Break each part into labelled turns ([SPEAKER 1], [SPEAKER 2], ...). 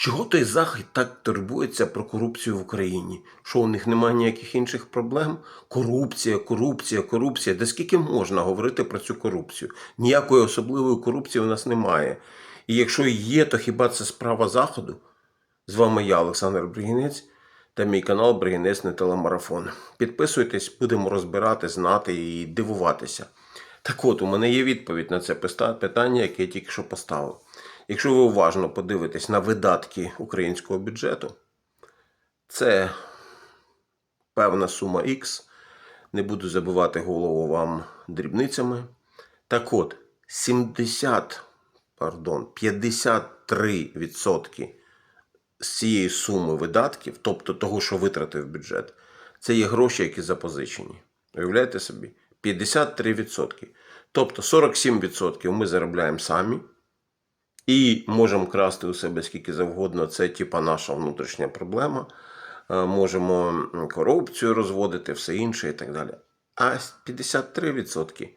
[SPEAKER 1] Чого той захід так турбується про корупцію в Україні? Що у них немає ніяких інших проблем? Корупція, корупція, корупція. Де скільки можна говорити про цю корупцію? Ніякої особливої корупції у нас немає. І якщо є, то хіба це справа Заходу? З вами я, Олександр Бригінець, та мій канал Бригінець не телемарафон. Підписуйтесь, будемо розбирати, знати і дивуватися. Так от, у мене є відповідь на це питання, яке я тільки що поставив. Якщо ви уважно подивитесь на видатки українського бюджету, це певна сума X. Не буду забивати голову вам дрібницями. Так от, 70, пардон, 53% з цієї суми видатків, тобто того, що витратив бюджет, це є гроші, які запозичені. Уявляєте собі? 53%. Тобто 47% ми заробляємо самі. І можемо красти у себе скільки завгодно. Це типа наша внутрішня проблема. Е, Можемо корупцію розводити, все інше і так далі. А 53%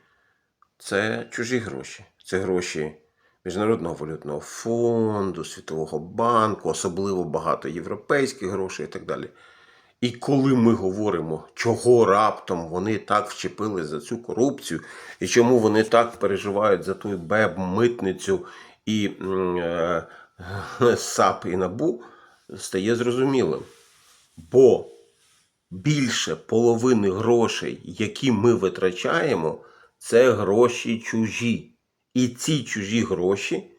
[SPEAKER 1] це чужі гроші. Це гроші Міжнародного валютного фонду, Світового банку, особливо багато європейських грошей і так далі. І коли ми говоримо, чого раптом вони так вчепили за цю корупцію, і чому вони так переживають за ту БЕБ, митницю і е, САП і НАБУ, стає зрозумілим. Бо більше половини грошей, які ми витрачаємо, це гроші чужі. І ці чужі гроші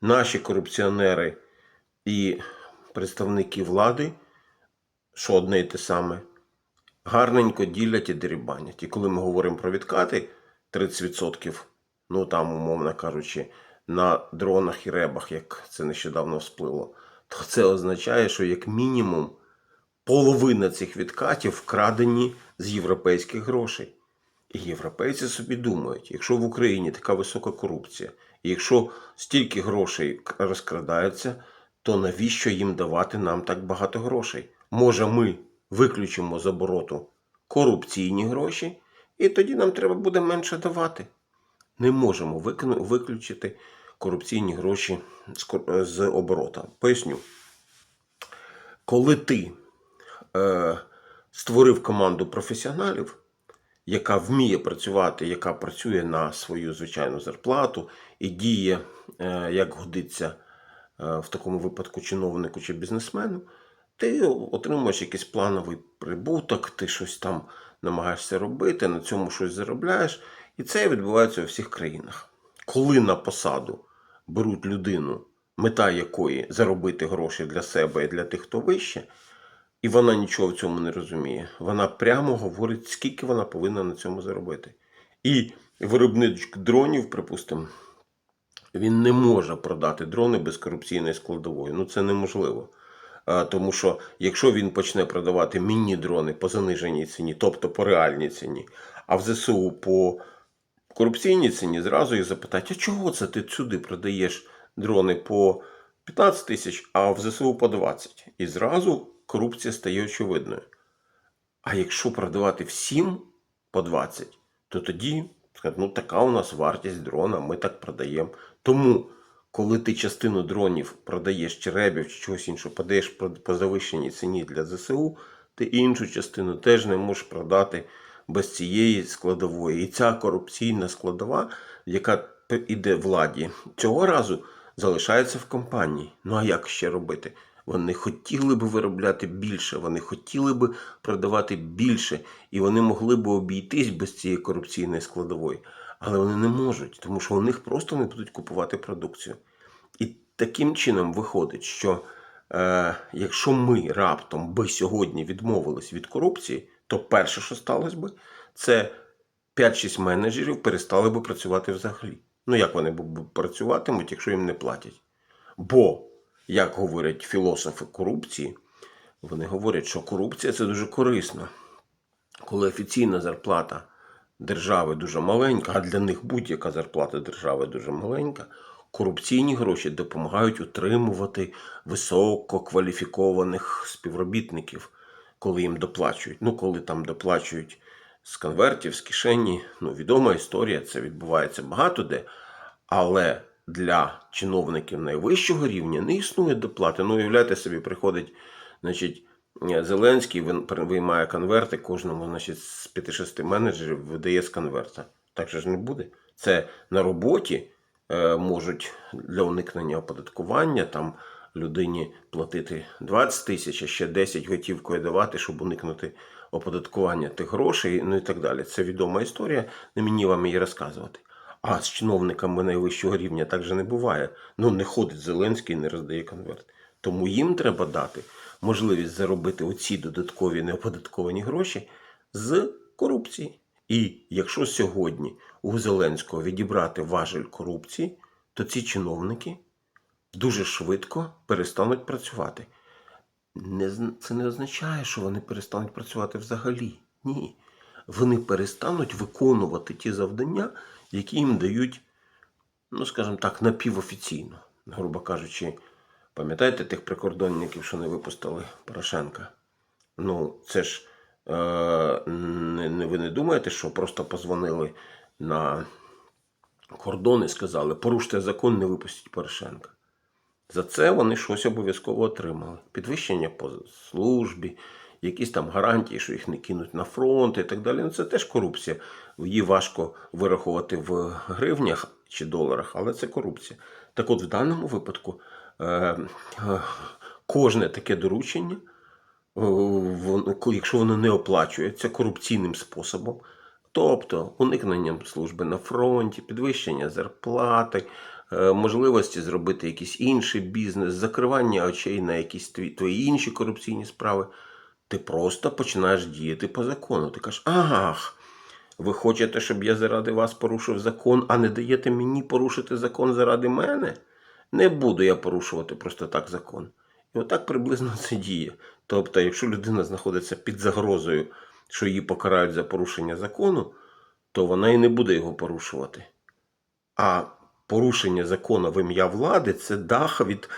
[SPEAKER 1] наші корупціонери і представники влади що одне і те саме, гарненько ділять і дерибанять. І коли ми говоримо про відкати 30%, ну там, умовно кажучи, на дронах і ребах, як це нещодавно всплило, то це означає, що як мінімум половина цих відкатів вкрадені з європейських грошей. І європейці собі думають, якщо в Україні така висока корупція, і якщо стільки грошей розкрадається, то навіщо їм давати нам так багато грошей? Може, ми виключимо з обороту корупційні гроші, і тоді нам треба буде менше давати. Не можемо виключити корупційні гроші з оборота. Поясню. Коли ти е, створив команду професіоналів, яка вміє працювати, яка працює на свою звичайну зарплату і діє, е, як годиться е, в такому випадку чиновнику чи бізнесмену, ти отримуєш якийсь плановий прибуток, ти щось там намагаєшся робити, на цьому щось заробляєш. І це відбувається у всіх країнах. Коли на посаду беруть людину, мета якої заробити гроші для себе і для тих, хто вище, і вона нічого в цьому не розуміє. Вона прямо говорить, скільки вона повинна на цьому заробити. І виробник дронів, припустимо, він не може продати дрони без корупційної складової. Ну це неможливо. Тому що якщо він почне продавати міні-дрони по заниженій ціні, тобто по реальній ціні, а в ЗСУ по корупційній ціні, зразу їх запитають, а чого це ти сюди продаєш дрони по 15 тисяч, а в ЗСУ по 20? І зразу корупція стає очевидною. А якщо продавати всім по 20, то тоді ну така у нас вартість дрона, ми так продаємо. Тому, коли ти частину дронів продаєш чи ребів, чи чогось іншого, подаєш по- по завищеній ціні для ЗСУ, ти іншу частину теж не можеш продати без цієї складової. І ця корупційна складова, яка іде владі, цього разу залишається в компанії. Ну а як ще робити? Вони хотіли би виробляти більше, вони хотіли би продавати більше, і вони могли би обійтись без цієї корупційної складової. Але вони не можуть, тому що у них просто не будуть купувати продукцію. І таким чином виходить, що е, якщо ми раптом би сьогодні відмовились від корупції, то перше, що сталося би, це 5-6 менеджерів перестали би працювати взагалі. Ну як вони працюватимуть, якщо їм не платять? Бо, як говорять філософи корупції, вони говорять, що корупція це дуже корисно. Коли офіційна зарплата держави дуже маленька, а для них будь-яка зарплата держави дуже маленька, корупційні гроші допомагають утримувати висококваліфікованих співробітників, коли їм доплачують. Ну, коли там доплачують з конвертів, з кишені, ну, відома історія, це відбувається багато де. Але для чиновників найвищого рівня не існує доплати. Ну, уявляйте собі, приходить, значить, Зеленський виймає конверти кожному, значить, з 5-6 менеджерів видає з конверта. Так же ж не буде. Це на роботі е, можуть для уникнення оподаткування там людині платити 20 тисяч, а ще 10 готівкою давати, щоб уникнути оподаткування тих грошей, ну і так далі. Це відома історія, не мені вам її розказувати. А з чиновниками найвищого рівня так же не буває. Ну, не ходить Зеленський і не роздає конверт. Тому їм треба дати можливість заробити оці додаткові неоподатковані гроші з корупції. І якщо сьогодні у Зеленського відібрати важель корупції, то ці чиновники дуже швидко перестануть працювати. Не, це не означає, що вони перестануть працювати взагалі. Ні. Вони перестануть виконувати ті завдання, які їм дають, ну, скажімо так, напівофіційно. Грубо кажучи, пам'ятаєте тих прикордонників, що не випустили Порошенка? Ну, це ж е, ви не думаєте, що просто позвонили на кордон і сказали, поруште закон, не випустіть Порошенка. За це вони щось обов'язково отримали. Підвищення по службі, якісь там гарантії, що їх не кинуть на фронт і так далі. Ну, це теж корупція. Її важко вирахувати в гривнях чи доларах, але це корупція. Так от в даному випадку е, е, кожне таке доручення, е, якщо воно не оплачується корупційним способом, тобто уникненням служби на фронті, підвищення зарплати, можливості зробити якийсь інший бізнес, закривання очей на якісь твої, твої інші корупційні справи, ти просто починаєш діяти по закону. Ти кажеш, ах, ви хочете, щоб я заради вас порушив закон, а не даєте мені порушити закон заради мене? Не буду я порушувати просто так закон. І отак приблизно це діє. Тобто, якщо людина знаходиться під загрозою, що її покарають за порушення закону, то вона і не буде його порушувати. А порушення закону в ім'я влади це дах від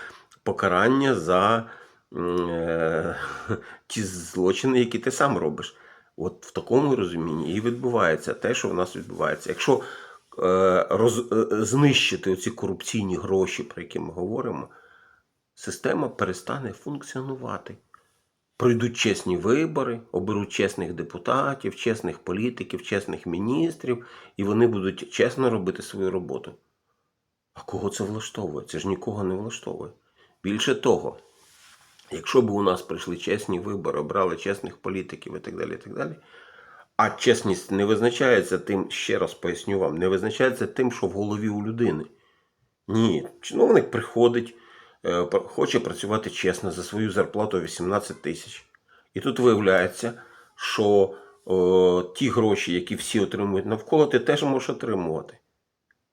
[SPEAKER 1] покарання за е, ті злочини, які ти сам робиш. От в такому розумінні і відбувається те, що в нас відбувається. Якщо е, роз, е, знищити оці корупційні гроші, про які ми говоримо, система перестане функціонувати. Пройдуть чесні вибори, оберуть чесних депутатів, чесних політиків, чесних міністрів, і вони будуть чесно робити свою роботу. А кого це влаштовує? Це ж нікого не влаштовує. Більше того, якщо б у нас прийшли чесні вибори, обрали чесних політиків і так далі, і так далі, а чесність не визначається тим, ще раз поясню вам, не визначається тим, що в голові у людини. Ні, чиновник приходить, е, хоче працювати чесно за свою зарплату 18 тисяч. І тут виявляється, що о, ті гроші, які всі отримують навколо, ти теж можеш отримувати.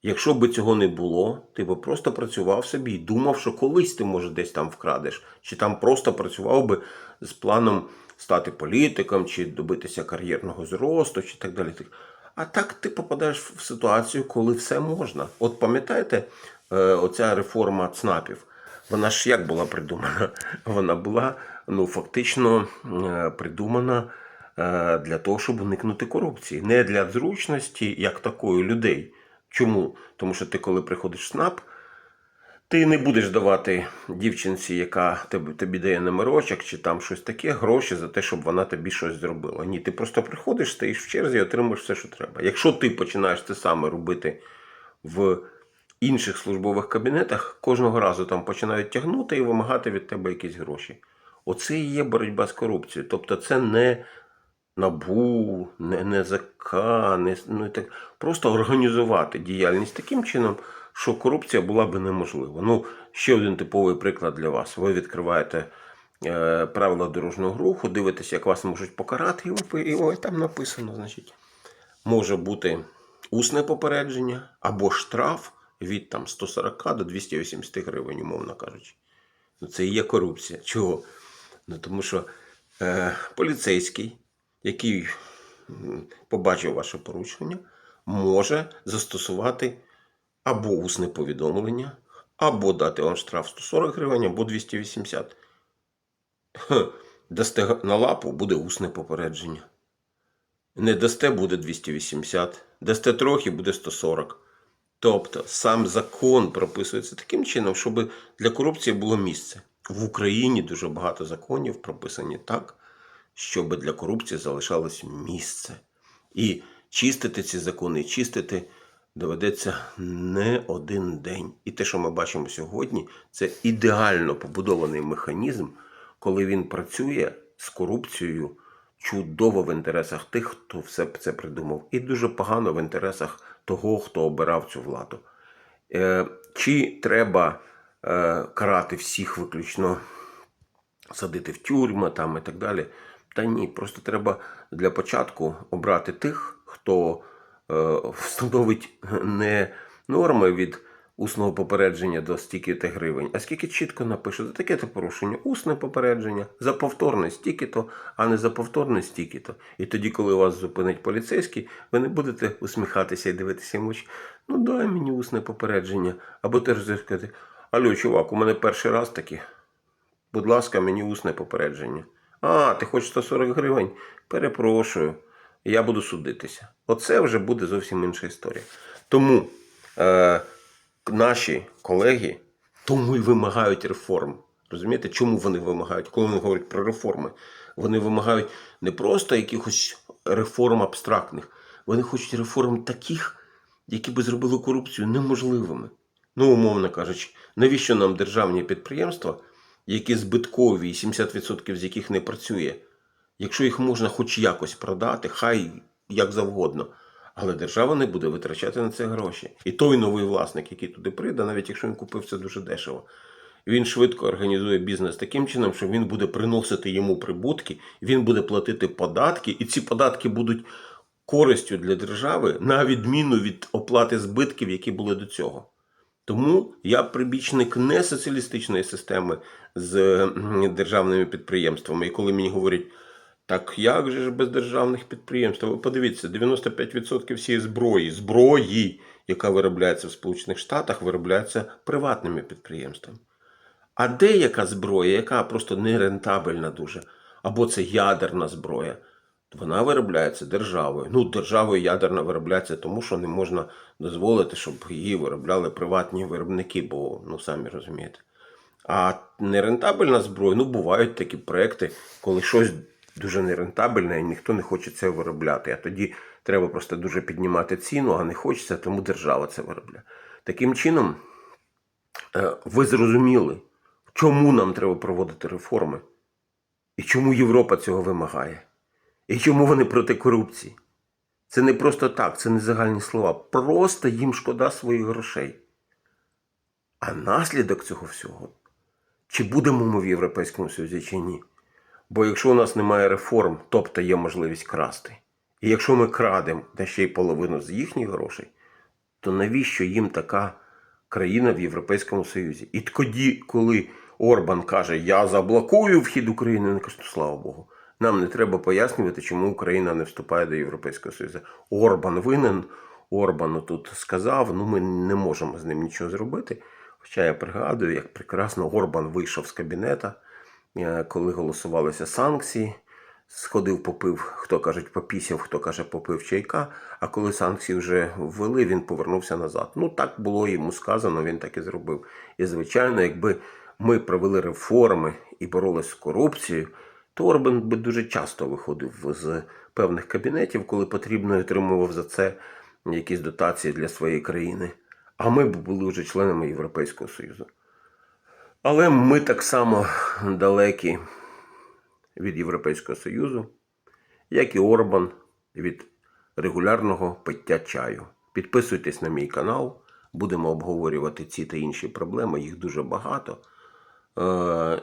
[SPEAKER 1] Якщо б цього не було, ти б просто працював собі і думав, що колись ти може десь там вкрадеш, чи там просто працював би з планом стати політиком, чи добитися кар'єрного зросту, чи так далі. А так ти попадаєш в ситуацію, коли все можна. От пам'ятаєте, е, оця реформа ЦНАПів, вона ж як була придумана? Вона була ну, фактично е, придумана е, для того, щоб уникнути корупції. Не для зручності, як такої людей. Чому? Тому що ти, коли приходиш в СНАП, ти не будеш давати дівчинці, яка тобі, тобі дає номерочок чи там щось таке, гроші за те, щоб вона тобі щось зробила. Ні, ти просто приходиш, стоїш в черзі і отримуєш все, що треба. Якщо ти починаєш це саме робити в інших службових кабінетах, кожного разу там починають тягнути і вимагати від тебе якісь гроші. Оце і є боротьба з корупцією. Тобто це не НАБУ, НЗК, ну, і так, просто організувати діяльність таким чином, що корупція була би неможлива. Ну, ще один типовий приклад для вас. Ви відкриваєте е, правила дорожнього руху, дивитесь, як вас можуть покарати, і, ви- ой, там написано, значить, може бути усне попередження або штраф від там, 140 до 280 гривень, умовно кажучи. Ну, це і є корупція. Чого? Ну, тому що е, поліцейський, який побачив ваше порушення, може застосувати або усне повідомлення, або дати вам штраф 140 гривень, або 280. Дасте на лапу, буде усне попередження. Не дасте буде 280, дасте трохи, буде 140. Тобто сам закон прописується таким чином, щоб для корупції було місце. В Україні дуже багато законів прописані так, щоб для корупції залишалось місце. І чистити ці закони, чистити доведеться не один день. І те, що ми бачимо сьогодні, це ідеально побудований механізм, коли він працює з корупцією чудово в інтересах тих, хто все це придумав, і дуже погано в інтересах того, хто обирав цю владу. Е, чи треба е, карати всіх виключно садити в тюрми там і так далі? Та ні, просто треба для початку обрати тих, хто е, встановить не норми від усного попередження до стільки-то гривень, а скільки чітко напише за таке-то порушення, усне попередження, за повторне стільки-то, а не за повторне стільки-то. І тоді, коли вас зупинить поліцейський, ви не будете усміхатися і дивитися йому. Ну дай мені усне попередження. Або теж сказати, алло, чувак, у мене перший раз таке. Будь ласка, мені усне попередження. А, ти хочеш 140 гривень? Перепрошую, я буду судитися. Оце вже буде зовсім інша історія. Тому е, наші колеги тому і вимагають реформ. Розумієте, чому вони вимагають? Коли вони говорять про реформи, вони вимагають не просто якихось реформ абстрактних, вони хочуть реформ таких, які би зробили корупцію неможливими. Ну, умовно кажучи, навіщо нам державні підприємства, які збиткові, 70% з яких не працює, якщо їх можна хоч якось продати, хай як завгодно. Але держава не буде витрачати на це гроші. І той новий власник, який туди прийде, навіть якщо він купив це дуже дешево, він швидко організує бізнес таким чином, що він буде приносити йому прибутки, він буде платити податки, і ці податки будуть користю для держави на відміну від оплати збитків, які були до цього. Тому я прибічник не соціалістичної системи з державними підприємствами. І коли мені говорять, так як же ж без державних підприємств? Ви подивіться, 95% всієї зброї, зброї, яка виробляється в Сполучених Штатах, виробляється приватними підприємствами. А деяка зброя, яка просто нерентабельна дуже, або це ядерна зброя, вона виробляється державою. Ну, державою ядерна виробляється тому, що не можна дозволити, щоб її виробляли приватні виробники, бо ну самі розумієте. А нерентабельна зброя, ну бувають такі проекти, коли щось дуже нерентабельне, і ніхто не хоче це виробляти. А тоді треба просто дуже піднімати ціну, а не хочеться, тому держава це виробляє. Таким чином, е, ви зрозуміли, чому нам треба проводити реформи, і чому Європа цього вимагає, і чому вони проти корупції. Це не просто так, це не загальні слова. Просто їм шкода своїх грошей. А наслідок цього всього, чи будемо ми в Європейському Союзі, чи ні? Бо якщо у нас немає реформ, тобто є можливість красти. І якщо ми крадемо та ще й половину з їхніх грошей, то навіщо їм така країна в Європейському Союзі? І тоді, коли Орбан каже, я заблокую вхід України, вони кажуть, «Ну, слава Богу, нам не треба пояснювати, чому Україна не вступає до Європейського Союзу. Орбан винен, Орбану тут сказав, ну ми не можемо з ним нічого зробити. Хоча я пригадую, як прекрасно Орбан вийшов з кабінета, е, коли голосувалися санкції. Сходив, попив, хто кажуть, попісяв, хто каже, попив чайка. А коли санкції вже ввели, він повернувся назад. Ну так було йому сказано, він так і зробив. І звичайно, якби ми провели реформи і боролись з корупцією, то Орбан би дуже часто виходив з певних кабінетів, коли потрібно, отримував за це якісь дотації для своєї країни. А ми б були вже членами Європейського Союзу. Але ми так само далекі від Європейського Союзу, як і Орбан від регулярного пиття чаю. Підписуйтесь на мій канал, будемо обговорювати ці та інші проблеми, їх дуже багато. Е,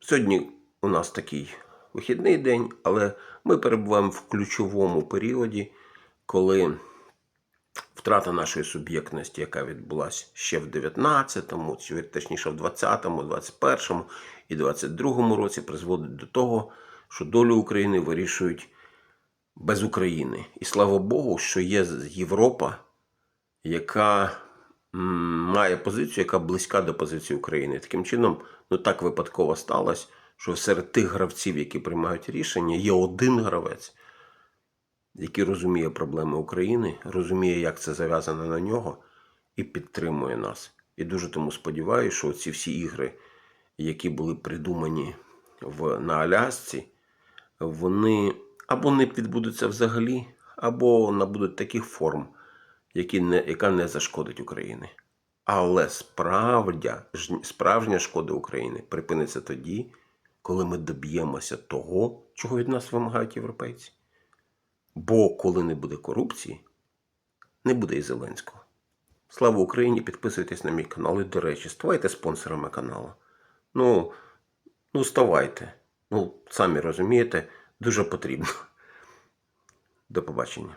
[SPEAKER 1] Сьогодні у нас такий вихідний день, але ми перебуваємо в ключовому періоді, коли втрата нашої суб'єктності, яка відбулася ще в 19-му, точніше в 20-му, 21-му і 22-му році, призводить до того, що долю України вирішують без України. І слава Богу, що є Європа, яка має позицію, яка близька до позиції України. Таким чином, ну так випадково сталося, що серед тих гравців, які приймають рішення, є один гравець, який розуміє проблеми України, розуміє, як це зав'язано на нього, і підтримує нас. І дуже тому сподіваюся, що ці всі ігри, які були придумані в, на Алясці, вони або не відбудуться взагалі, або набудуть таких форм, які не, яка не зашкодить Україні. Але справдя, справжня шкода України припиниться тоді, коли ми доб'ємося того, чого від нас вимагають європейці. Бо коли не буде корупції, не буде і Зеленського. Слава Україні! Підписуйтесь на мій канал. І, до речі, ставайте спонсорами каналу. Ну, ну ставайте. Ну, самі розумієте, дуже потрібно. До побачення.